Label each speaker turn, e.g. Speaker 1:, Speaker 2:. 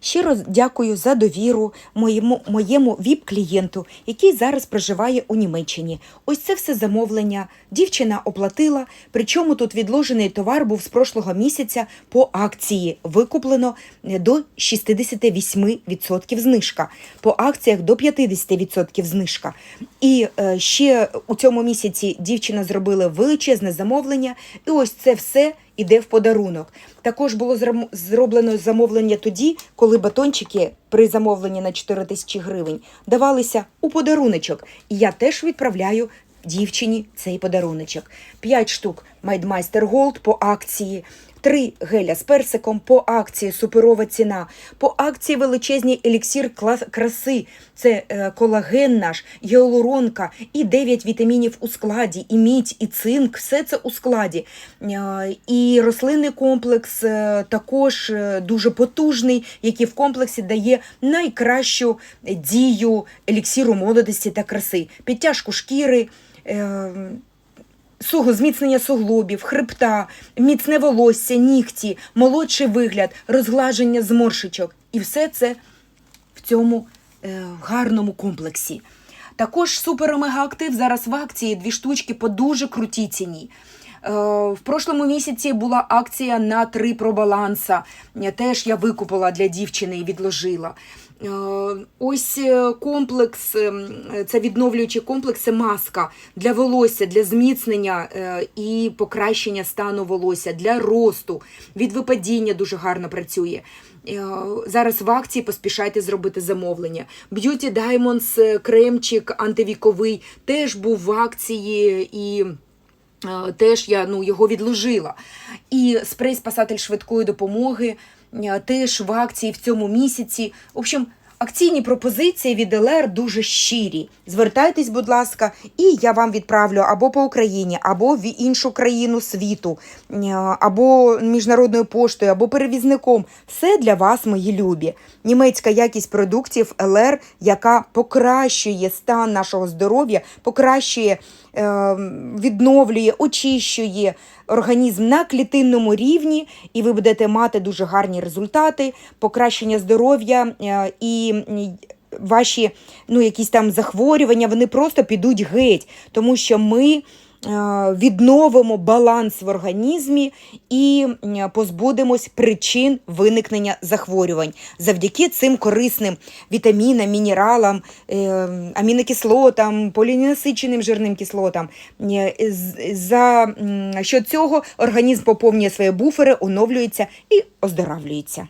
Speaker 1: Щиро дякую за довіру моєму, моєму ВІП-клієнту, який зараз проживає у Німеччині. Ось це все замовлення. Дівчина оплатила, причому тут відложений товар був з прошлого місяця по акції. Викуплено е, до 68% знижка, по акціях до 50% знижка. І е, ще у цьому місяці дівчина зробила величезне замовлення, і ось це все іде в подарунок. Також було зроблено замовлення тоді, коли батончики при замовленні на 4 тисячі гривень давалися у подаруночок. І я теж відправляю дівчині цей подаруночок. 5 штук Майдмайстер Голд по акції. Три геля з персиком по акції суперова ціна. По акції величезний еліксір краси. Це е, колаген наш, гіалуронка і 9 вітамінів у складі, і мідь, і цинк. Все це у складі. Е, і рослинний комплекс е, також дуже потужний, який в комплексі дає найкращу дію еліксіру молодості та краси, підтяжку шкіри. Е, зміцнення суглобів, хребта, міцне волосся, нігті, молодший вигляд, розглаження зморшечок. І все це в цьому е, гарному комплексі. Також супер омега актив зараз в акції дві штучки по дуже крутій ціні. Е, В прошлому місяці була акція на три пробаланса. Теж я викупила для дівчини і відложила. Е, Ось е, комплекс, це відновлюючий комплекс, маска для волосся, для зміцнення і покращення стану волосся, для росту, від випадіння дуже гарно працює. Зараз в акції поспішайте зробити замовлення. Beauty Diamonds кремчик антивіковий теж був в акції і. Е, Теж я ну, його відложила. І спрей спасатель швидкої допомоги е, теж в акції в цьому місяці. В общем, акційні пропозиції від ЛР дуже щирі. Звертайтесь, будь ласка, і я вам відправлю або по Україні, або в іншу країну світу, е, або міжнародною поштою, або перевізником. Все для вас, мої любі. Німецька якість продуктів ЛР, яка покращує стан нашого здоров'я, покращує е, відновлює, очищує організм на клітинному рівні, і ви будете мати дуже гарні результати, покращення здоров'я е, ваші ну, якісь там захворювання, вони просто підуть геть, тому що ми. е, Відновимо баланс в організмі і позбудемось причин виникнення захворювань завдяки цим корисним вітамінам, мінералам, е, амінокислотам, поліненасиченим жирним кислотам. Е, За що цього організм поповнює свої буфери, оновлюється і оздоравлюється.